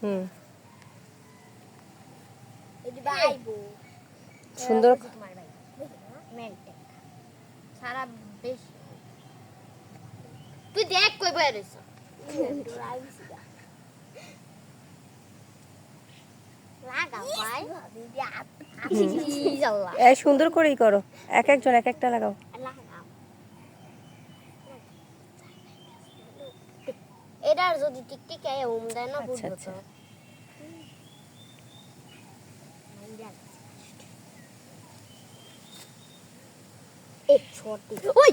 হুম বাইবো সুন্দর তোমার ভাই সারা বেশ তুই দেখ কই বাইরে রইছ লাগা ভাই আল্লাহ সুন্দর করেই করো এক একজন এক একটা লাগাও। এটার যদি টিকটিক উম দেয় না আচ্ছা, আচ্ছা। তো। এ ছোটি। ওই!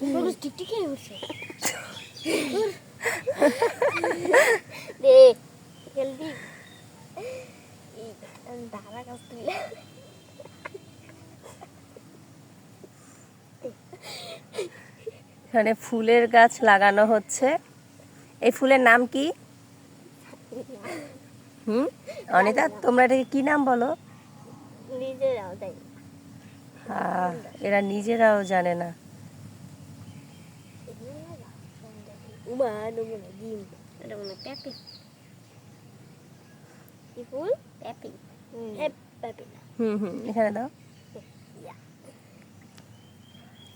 পুরো টিকটিক উঠছে। দে জলদি দাঁড়া কাছ তুলে এখানে ফুলের গাছ লাগানো হচ্ছে। এই ফুলের নাম কি? হুম? অনিতা তোমরা এটাকে কি নাম বলো? নিজেরাও তাই হ্যাঁ এরা নিজেরাও জানে না। উমা নমুনা ডিম। এটা ফুল? পেঁপে। হ্যাঁ না। হুম হুম এখানে দাও ইয়া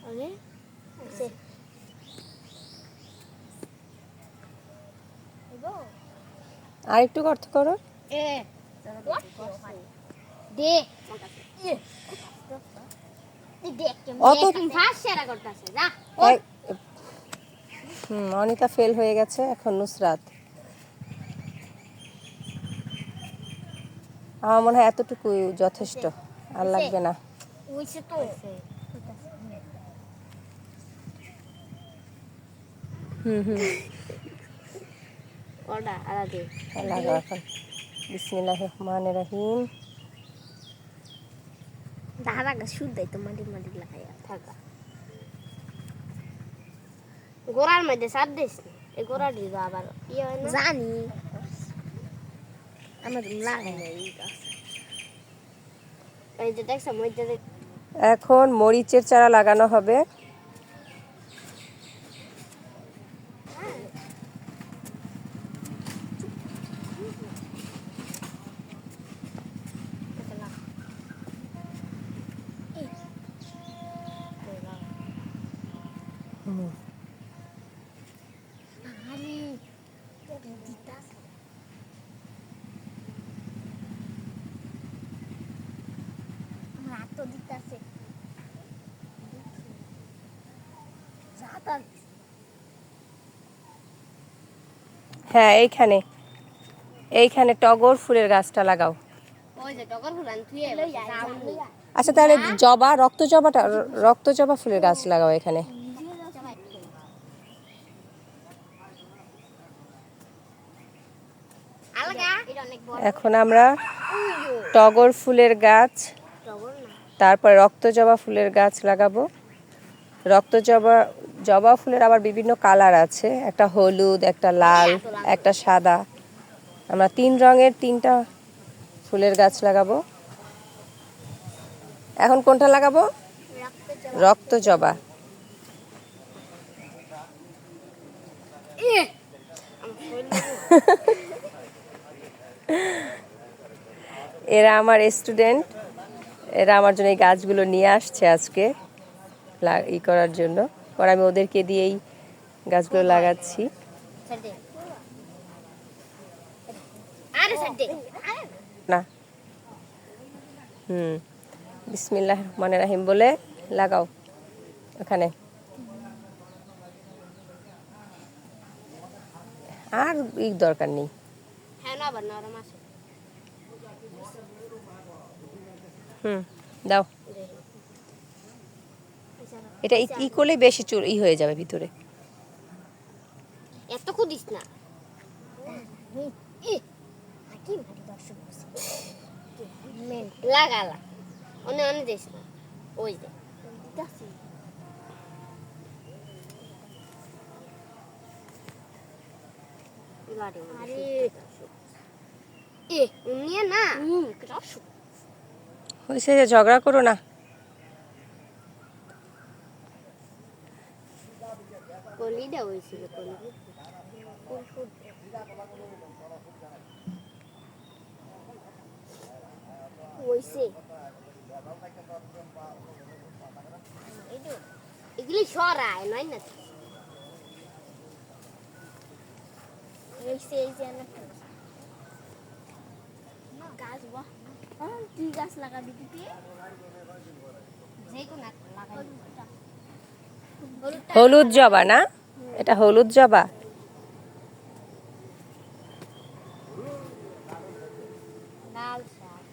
আরে আছে আর একটু অর্থ করো এ দে দেখ অত- কেমন ফার্স্ট সেরা যা। এই, হুম অনিতা ফেল হয়ে গেছে এখন নুসরাত। আমার মনে হয় এতটুকু যথেষ্ট আর লাগবে না। হুম হুম। ওটা আলাদা। আর লাগাও বিসমিল্লাহ রহমান রহিম দাদা গা শুদ্ধাই তো মাটি মাটি লাগাইয়া থাকা। গোড়ার মধ্যে সার দিস এই আবার ইয়ে হয় না? জানি। আমার লাগাই না এই গাছ এই যে দেখছ এখন মরিচের চারা লাগানো হবে হুম, আরে দিতাস আমার হাত তো দিতাছে। হ্যাঁ এইখানে। এইখানে টগর ফুলের গাছটা লাগাও। ওই যে টগর ফুল আন তুই সাউন্ড আচ্ছা তাহলে জবা রক্ত জবাটা রক্ত জবা ফুলের গাছ লাগাও এখানে। এখন আমরা টগর ফুলের গাছ তারপরে রক্ত জবা ফুলের গাছ লাগাবো। রক্ত জবা ফুলের আবার বিভিন্ন কালার আছে। একটা হলুদ, একটা লাল, একটা সাদা। আমরা তিন রঙের তিনটা ফুলের গাছ লাগাবো। এখন কোনটা লাগাবো? রক্ত জবা। এরা আমার স্টুডেন্ট। এরা আমার জন্য এই গাছগুলো নিয়ে আসছে আজকে ই করার জন্য। পরে আমি ওদেরকে দিয়েই গাছগুলো লাগাচ্ছি। না। হুম। বিসমিল্লাহ রহমানির রাহিম বলে লাগাও ওখানে। আর ই দরকার নেই। হ্যাঁ হুম। দাও। এটা ই- করলে বেশি চুল ই হয়ে যাবে ভিতরে। এত কুদিস না। লাগালা অনে অনে দিস না। ওই যে। আরে। এ উনিয়ে না। হুম দর্শক হয়েছে যে ঝগড়া করো না। এগুলি সরায়, নয় না? হইছে এই যে না গাছ বাহ। হলুদ জবা না? এটা হলুদ জবা লাল শাক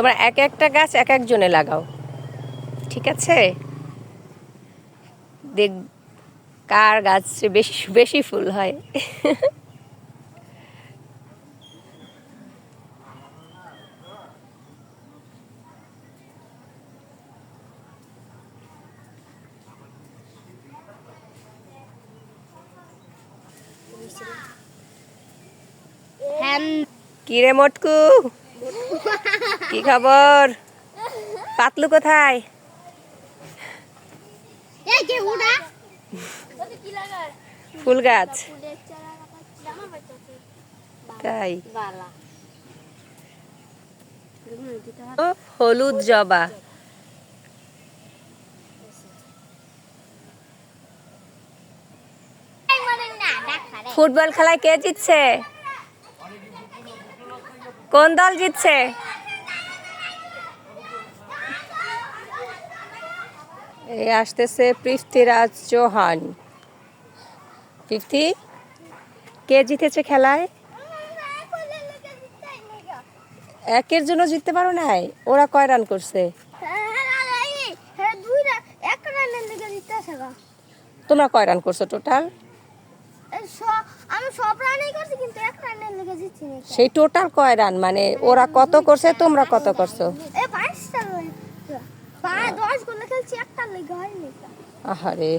তোমরা এক একটা গাছ এক একজনে লাগাও। ঠিক আছে? দেখ কার গাছ বেশি বেশি ফুল হয়? হ্যান কি রে মটকু? কি খবর? পাতলু কোথায়? ফুল গাছ। তাই। ও, হলুদ জবা। ফুটবল খেলায় কে জিতছে? কোন দল জিতছে? এই আসতেছে পৃথ্বীরাজ চৌহান। পৃথ্বী, কে জিতেছে খেলায়? একের জন্য জিততে পারো নাই? ওরা কয় রান করছে? তোমরা কয় রান করছ টোটাল সেই টোটাল কয় রান মানে ওরা কত করছে, তোমরা কত করছ? আহারে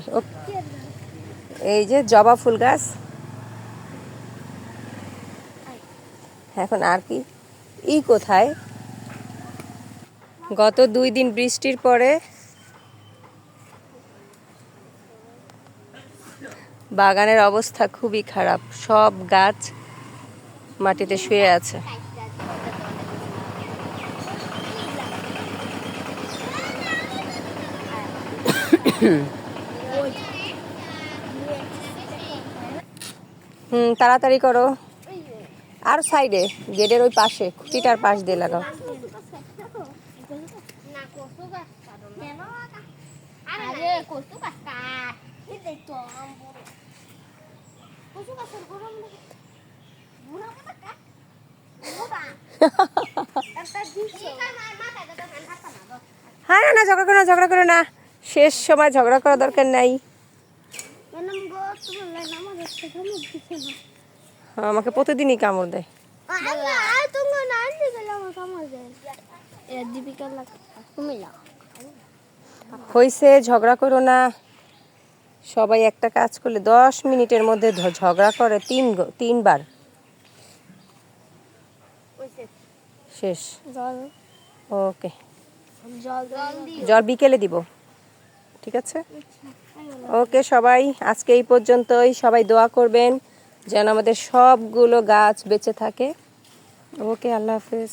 এই যে জবা ফুল গাছ। এখন আর কি? ই কোথায়? গত দুই দিন বৃষ্টির পরে বাগানের অবস্থা খুবই খারাপ। সব গাছ মাটিতে শুয়ে আছে। হুম, তাড়াতাড়ি করো। আর সাইডে, গেটের ওই পাশে, খুঁটিটার পাশ দিয়ে লাগাও। হ্যাঁ না না, ঝগড়া করো না, ঝগড়া করো না। শেষ সময় ঝগড়া করা দরকার নাই। না। আমাকে প্রতিদিনই কামড় দেয়। হয়েছে ঝগড়া করো না। সবাই একটা কাজ করলে দশ মিনিটের মধ্যে ঝগড়া করে তিন তিনবার। শেষ। ওকে। জল বিকেলে দিব। ঠিক আছে? ওকে, সবাই, আজকে এই পর্যন্তই। সবাই দোয়া করবেন যেন আমাদের সবগুলো গাছ বেঁচে থাকে। ওকে, আল্লাহ হাফেজ।